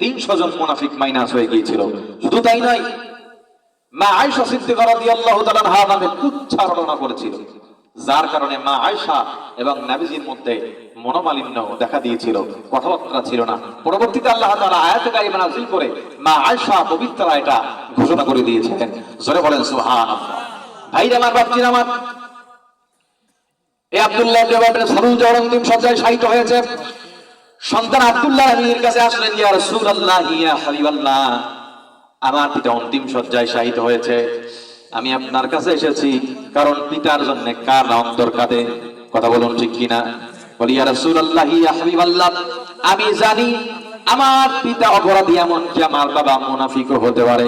তিনশো জন মুনাফিক মাইনাস হয়ে গিয়েছিল। শুধু তাই নয়, মা আয়সা সিদ্দিকা রাদিয়াল্লাহু তাআলা আনহা নামে উচ্চারণা করেছিল। যার কারণে মা আয়সা এবং নাবিজির মধ্যে মনোমালিন্য দেখা দিয়েছিল, কথাবার্তা ছিল না। পরবর্তীতে আল্লাহ তাআলা আয়াতে কারিমা নাযিল করে মা আয়সা পবিত্রা এটা ঘোষণা করে দিয়েছিলেন। জোরে বলেন, সুবহানাল্লাহ। ভাইরা, আমার বাপজির আমার এই আব্দুল্লাহ ইবনে সালুল যখন সজ্জায় শায়িত হয়েছে। সন্তান আব্দুল্লাহ নবীর কাছে আসলেন, ইয়া রাসূলুল্লাহ, ইয়া হাবিবাল্লাহ। আমার পিতা অন্তিম সজ্জায় শায়িত হয়েছে। আমি আপনার কাছে এসেছি কারণ পিতার জন্য কার অন্তর কাঁদে কথা বলুন ঠিক কিনা? বলি, ইয়া রাসূলুল্লাহ, ইয়া হাবিবাল্লাহ, আমি জানি আমার পিতা অপরাধী এমন কি আমার বাবা মুনাফিকও হতে পারে।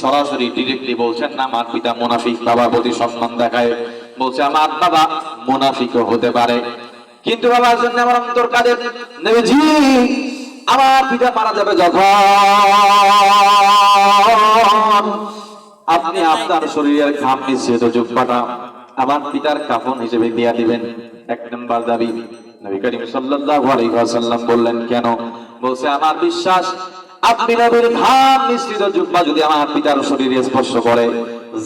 সরাসরি ডিরেক্টলি বলছেন, না, আমার পিতা মুনাফিক বাবার প্রতি সম্মান দেখায়। বলছে, আমার বাবা মুনাফিকও হতে পারে। কিন্তু বাবার জন্য আমার অন্তর কাদের নেবেজি আমার পিতা মারা যাবে যখন। আপনি আপনার শরীরের ঘাম মিশিয়ে তো জুব্বাটা আমার পিতার কাফন হিসেবে দিয়া দিবেন। এক নম্বর দাবি, নবী করিম সাল্লাল্লাহু আলাইহি ওয়াসাল্লাম বললেন, কেন? বলছে, আমার বিশ্বাস, আপনি নবীর ঘাম মিশ্রিত জুব্বা যদি আমার পিতার শরীরে স্পর্শ করে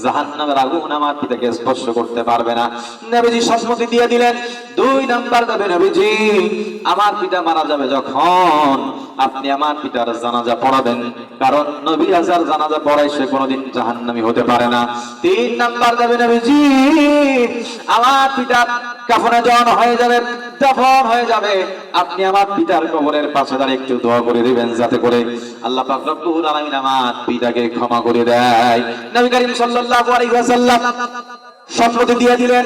জাহান্নামের আগুন আমার পিতাকে স্পর্শ করতে পারবে না। নবীজি সম্মতি দিয়ে দিলেন, দুই নাম্বার দেবে নবীজি, আমার পিতা মারা যাবে যখন আপনি আমার পিতার জানাজা পড়াবেন। কারণ নবী আজার জানাজা পড়ায় সে কোনোদিন জাহান্নামী হতে পারে না। তিন নাম্বার দেবে নবীজি আমার পিতা কাফনে জন হয়ে যাবে দাফন হয়ে যাবে। আপনি আমার পিতার কবরের পাশে দাঁড়িয়ে একটু দোয়া করে দিবেন, যাতে করে আল্লাহ পাক রব্বুল আলামিন আমার পিতাকে ক্ষমা করে দেয়। নবী করিম সাল্লাল্লাহু আলাইহি ওয়াসাল্লাম সম্মতি দিয়ে দিলেন,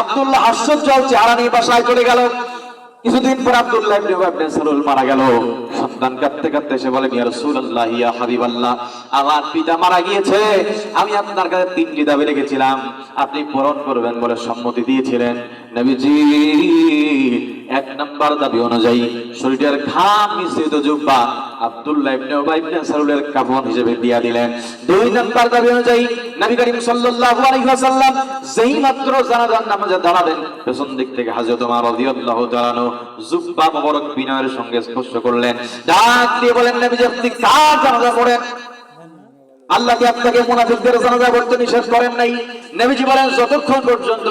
আব্দুল্লাহ আশ্চর্য চেহারা নিয়ে বাসায় চলে গেল। কিছুদিন পর আব্দুল্লাহ ইবনে উবাই ইবনে সালুল মারা গেল। সন্তান কাঁদতে কাঁদতে এসে বলেন ইয়া রাসূলুল্লাহ, ইয়া হাবিবাল্লাহ, আমার পিতা মারা গিয়েছে। আমি আপনার কাছে তিনটি দাবি রেখেছিলাম। আপনি পূরণ করবেন বলে সম্মতি দিয়েছিলেন। নবীজি, এক নাম্বার দাবি অনুযায়ী শরীরের ঘাম মিশ্রিত জুব্বা আব্দুল্লাহ ইবনে উবাই ইবনে সালুলের কাফন হিসেবে দিলেন। দুই নাম্বার দাবি অনুযায়ী নবী করিম সাল্লাল্লাহু আলাইহি ওয়াসাল্লাম যেই মাত্র জানাজার নামাজে দাঁড়াবেন, পেছন দিক থেকে হযরত ওমর রাদিয়াল্লাহু তাআলা জুব্বা সঙ্গে স্পর্শ করলেন। ডাক দিয়ে বলেন, নবী যে আপনি কার জানাজা পড়েন? আল্লাহ কি আপনাকে মুনাফিকদের জানাজা পড়তে নিষেধ করেন নাই? নবীজি বলেন, যতক্ষণ পর্যন্ত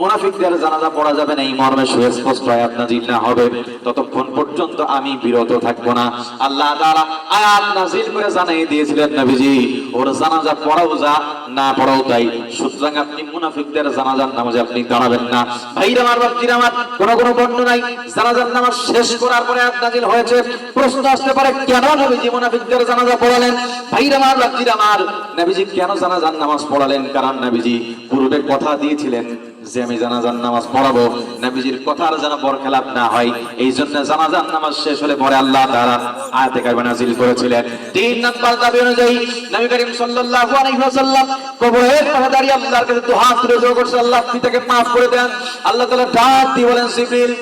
মুনাফিকদের জানাজা পড়া যাবে না, এই মর্মে সুস্পষ্ট আয়াত নাজিল না হবে। ততক্ষণ পর্যন্ত আমি বিরত থাকব না। আল্লাহ তাআলা আয়াত নাজিল করে জানিয়ে দিয়েছিলেন, নবীজি, ওর জানাজা পড়াও যা, না পড়াও তাই। সুতরাং আপনি মুনাফিকদের জানাজার নামাজে আপনি দাঁড়াবেন না। ভাইরা আমার বাপজিরা আমার, কোন কোন বর্ণনায় জানাজার নামাজ শেষ করার পরে আয়াত নাজিল হয়েছে। প্রশ্ন আসতে পারে, কেন নবীজি মুনাফিকদের জানাজা পড়ালেন? ভাইরা আমার বাপজিরা আমার, নবীজি কেন জানাজার নামাজ পড়ালেন? কারণ নবীজি পূর্বে কথা দিয়েছিলেন। যে আমি জানাজান নামাজ পড়াবো, নবীজির কথার যেন বরখেলাপ না হয় এই জন্য জানাজান নামাজ শেষ হলে পরে আল্লাহ তাআলা আয়াতে কারিমা নাযিল করেছিলেন। তিন নাম্বার দাবি অনুযায়ী নবী করিম সাল্লাল্লাহু আলাইহি ওয়াসাল্লাম কবরের পাশে দাঁড়িয়ে আল্লাহর কাছে দুই হাত তুলে দোয়া করছে, আল্লাহ আপনি maaf করে দেন। আল্লাহ তাআলা ডাক দিয়ে বলেন, জিবরিল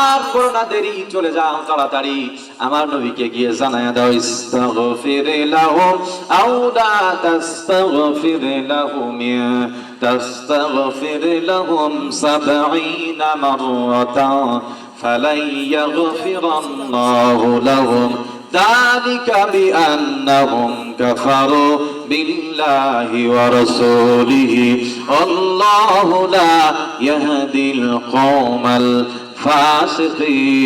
আর করো না দেরি চলে যাও তাড়াতাড়ি আমার নবীকে গিয়ে জানায়া দাও ইস্তাগফির লাহুম আও লা তাস্তাগফির লাহুম তাস্তাগফির লাহুম 70 মাররাতান فلن يغفر الله لهم ذلك بأنهم كفروا بالله ورسوله الله لا يهدي القوم ফাসিকিন।